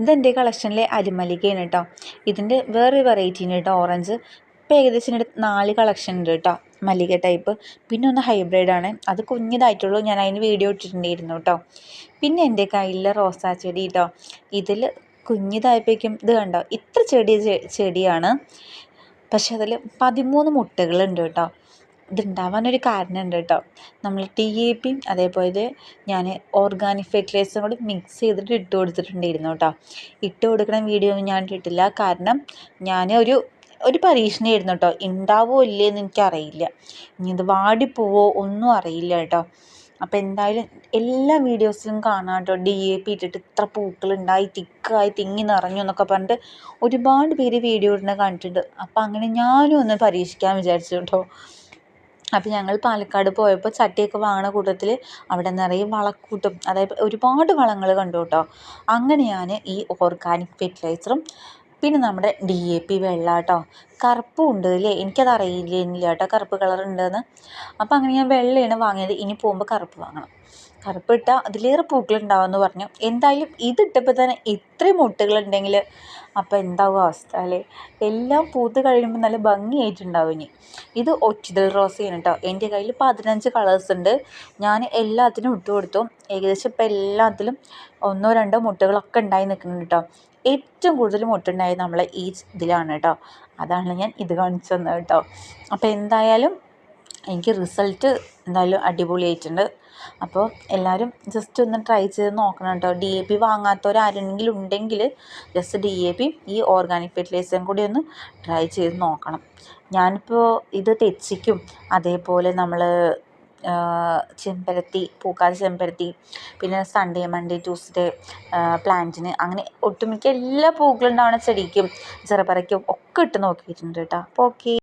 ഇതെന്റെ കളക്ഷനിലെ അരിമല്ലികയാണ് കേട്ടോ. ഇതിന്റെ വേറൊരു വെറൈറ്റിയാണ് കേട്ടോ ഓറഞ്ച് ഇപ്പോൾ ഏകദേശം നാല് കളക്ഷൻ ഉണ്ട് കേട്ടോ മല്ലിക ടൈപ്പ് പിന്നെ ഒന്ന് ഹൈബ്രിഡ് ആണ്. അത് കുഞ്ഞിതായിട്ടുള്ളൂ ഞാൻ അതിന് വീഡിയോ ഇട്ടിട്ടുണ്ടായിരുന്നു കേട്ടോ. പിന്നെ എന്റെ കയ്യിലെ റോസാ ചെടി കേട്ടോ. ഇതിൽ കുഞ്ഞിതായപ്പോഴേക്കും ഇത് കണ്ടോ ഇത്ര ചെടി ചെടിയാണ്. പക്ഷെ അതിൽ പതിമൂന്ന് മുട്ടകളുണ്ട് കേട്ടോ. ഇതുണ്ടാവാനൊരു കാരണമുണ്ട് കേട്ടോ നമ്മൾ ടി എ പിയും അതേപോലെ ഞാൻ ഓർഗാനിക് ഫെർട്ടിലൈസറും കൂടി മിക്സ് ചെയ്തിട്ട് ഇട്ട് കൊടുത്തിട്ടുണ്ടായിരുന്നു കേട്ടോ ഇട്ട് കൊടുക്കണ വീഡിയോ ഒന്നും ഞാൻ ഇട്ടിട്ടില്ല. കാരണം ഞാൻ ഒരു ഒരു പരീക്ഷണമായിരുന്നു കേട്ടോ ഉണ്ടാവുമോ ഇല്ലയെന്ന് എനിക്കറിയില്ല. ഇനി ഇത് വാടിപ്പോവോ ഒന്നും അറിയില്ല കേട്ടോ അപ്പോൾ എന്തായാലും എല്ലാ വീഡിയോസിലും കാണാം കേട്ടോ ഡി എ പി ഇട്ടിട്ട് ഇത്ര പൂക്കളുണ്ടായി തിക്കായി തിങ്ങി നിറഞ്ഞു എന്നൊക്കെ പറഞ്ഞിട്ട് ഒരുപാട് പേര് വീഡിയോ ഇടുന്നത് കണ്ടിട്ടുണ്ട്. അപ്പോൾ അങ്ങനെ ഞാനും ഒന്ന് പരീക്ഷിക്കാൻ വിചാരിച്ചു കേട്ടോ അപ്പോൾ ഞങ്ങൾ പാലക്കാട് പോയപ്പോൾ ചട്ടിയൊക്കെ വാങ്ങണ കൂട്ടത്തിൽ അവിടെ നിറയെ വളക്കൂട്ടും അതായത് ഒരുപാട് വളങ്ങൾ കണ്ടു കേട്ടോ. അങ്ങനെയാണ് ഈ ഓർഗാനിക് ഫെർട്ടിലൈസറും പിന്നെ നമ്മുടെ ഡി എ പി വെള്ളം കേട്ടോ. കറുപ്പും ഉണ്ട് അല്ലേ എനിക്കത് അറിയില്ല കേട്ടോ കറുപ്പ് കളർ ഉണ്ടെന്ന്. അപ്പോൾ അങ്ങനെ ഞാൻ വെള്ളയാണ് വാങ്ങിയത്. ഇനി പോകുമ്പോൾ കറുപ്പ് വാങ്ങണം. കറുപ്പ് ഇട്ടാൽ അതിലേറെ പൂക്കളുണ്ടാവുമെന്ന് പറഞ്ഞു. എന്തായാലും ഇതിട്ടപ്പോൾ തന്നെ ഇത്രയും മുട്ടുകളുണ്ടെങ്കിൽ അപ്പോൾ എന്താവും അവസ്ഥ അല്ലേ? എല്ലാം പൂത്ത് കഴിയുമ്പോൾ നല്ല ഭംഗിയായിട്ടുണ്ടാവും ഇനി. ഇത് ഒച്ചിതൽ ആണ് കേട്ടോ എന്റെ കയ്യിൽ പതിനഞ്ച് കളേഴ്സ് ഉണ്ട്. ഞാൻ എല്ലാത്തിനും ഇട്ട് കൊടുത്തു. ഏകദേശം ഇപ്പം എല്ലാത്തിലും ഒന്നോ രണ്ടോ മുട്ടകളൊക്കെ ഉണ്ടായി നിൽക്കുന്നുണ്ട് കേട്ടോ ഏറ്റവും കൂടുതൽ മുട്ടുണ്ടായത് നമ്മളെ ഈ ഇതിലാണ് കേട്ടോ അതാണ് ഞാൻ ഇത് കാണിച്ചു തന്നത് കേട്ടോ അപ്പോൾ എന്തായാലും എനിക്ക് റിസൾട്ട് എന്തായാലും അടിപൊളിയായിട്ടുണ്ട്. അപ്പോൾ എല്ലാവരും ജസ്റ്റ് ഒന്ന് ട്രൈ ചെയ്ത് നോക്കണം കേട്ടോ. ഡി എ പി വാങ്ങാത്തവർ ആരെങ്കിലും ഉണ്ടെങ്കിൽ ജസ്റ്റ് ഡി എ പിയും ഈ ഓർഗാനിക് ഫെർട്ടിലൈസറും കൂടി ഒന്ന് ട്രൈ ചെയ്ത് നോക്കണം. ഞാനിപ്പോൾ ഇത് തെച്ചിക്കും. അതേപോലെ നമ്മൾ ചെമ്പരത്തി പൂക്കാല ചെമ്പരത്തി പിന്നെ സൺഡേ മൺഡേ ട്യൂസ്ഡേ പ്ലാന്റിന് അങ്ങനെ ഒട്ടുമിക്ക എല്ലാ പൂക്കളുണ്ടാവുന്ന ചെടിക്കും ചെറുപറയ്ക്കും ഒക്കെ ഇട്ട് നോക്കിയിട്ടുണ്ട് കേട്ടോ. അപ്പോൾ ഓക്കെ